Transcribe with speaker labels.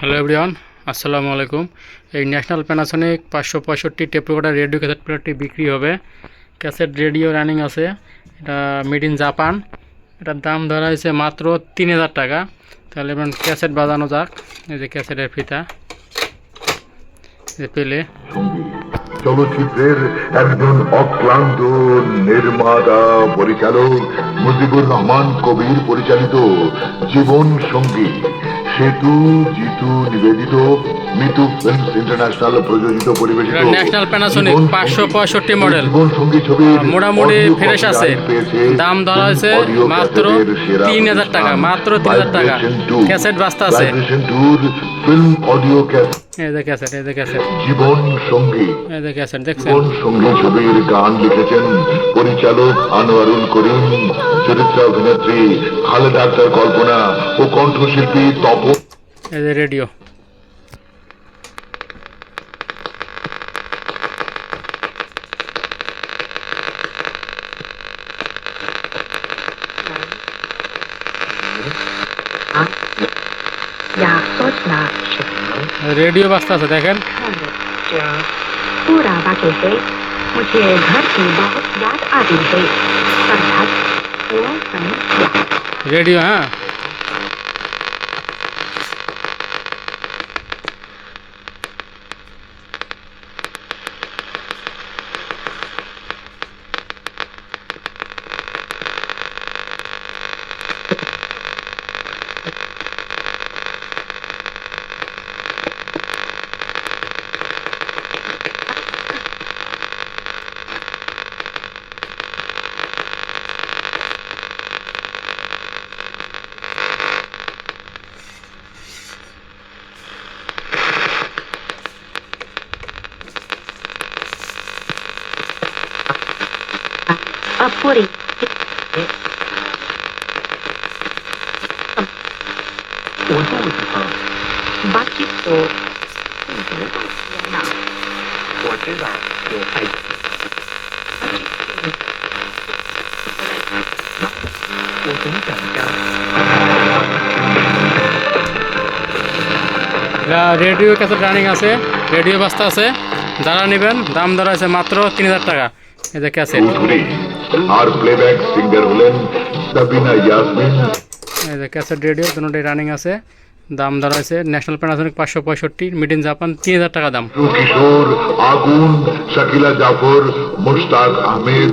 Speaker 1: Hello everyone আসসালামু আলাইকুম এই ন্যাশনাল প্যানাসনিক পাঁচশো পঁয়ষট্টি টেপ রেডিও ক্যাসেট প্লেয়ারটি বিক্রি হবে। ক্যাসেট রেডিও রানিং আছে। এটা মেড ইন জাপান এটার দাম ধরা হয়েছে মাত্র তিন হাজার টাকা। তাহলে এবার ক্যাসেট বাজানো যাক। এই যে ক্যাসেটের ফিতা। পেলে।
Speaker 2: চলচ্চিত্রের একজন অক্লান্ত নির্মাতা, পরিচালক মুজিবুর রহমান কবির পরিচালিত জীবন সঙ্গী। সেতু জিতু নিবেদিত Mitu films international প্রযোজিত পরিবেশিত
Speaker 1: ন্যাশনাল প্যানাসনিক
Speaker 2: জীবন
Speaker 1: পাঁচশো। পঁয়ষট্টি মডেল মোটামুটি ফ্রেশ আছে। দাম ধরা হয়েছে মাত্র তিন হাজার টাকা মাত্র তিন হাজার টাকা। ক্যাসেট বাস্তা আছে।
Speaker 2: ফিল্ম অডিও ক্যাসেট
Speaker 1: এই যে ক্যাসেট এই যে ক্যাসেট
Speaker 2: জীবন সঙ্গী।
Speaker 1: এই যে ক্যাসেট দেখছেন?
Speaker 2: জীবন সঙ্গী ছবির গান লিখেছেন পরিচালক আনোয়ারুল করিম চরিত্র অভিনেত্রী খালেদা আক্তার কল্পনা ও কণ্ঠশিল্পী তপন।
Speaker 1: এই যে রেডিও রেডিও বাজতে আছে দেখেন
Speaker 3: पूरा वाक्य से मुझे घर की बहुत याद आती है अर्थात वो समस्या
Speaker 1: Apuri. What's
Speaker 3: that with the phone? Bucket
Speaker 4: or... What is that? Your face. What is that?
Speaker 1: Radio cassette running আছে রেডিও বাস্তা আছে যারা নেবেন দাম ধরা আছে মাত্র তিন হাজার টাকা এই যে ক্যাসেট
Speaker 2: আর প্লেব্যাক সিঙ্গার হলেন সাবিনা ইয়াসমিন
Speaker 1: এই যে ক্যাসেট রেডিও দুটোই রানিং আছে। দাম দাঁড়াইছে ন্যাশনাল প্যানাসনিক পাঁচশো পঁয়ষট্টি মিড ইন জাপান তিন হাজার টাকা দাম।
Speaker 2: কিশোর আগুন শাকিলা জাফর মুশতাক আহমেদ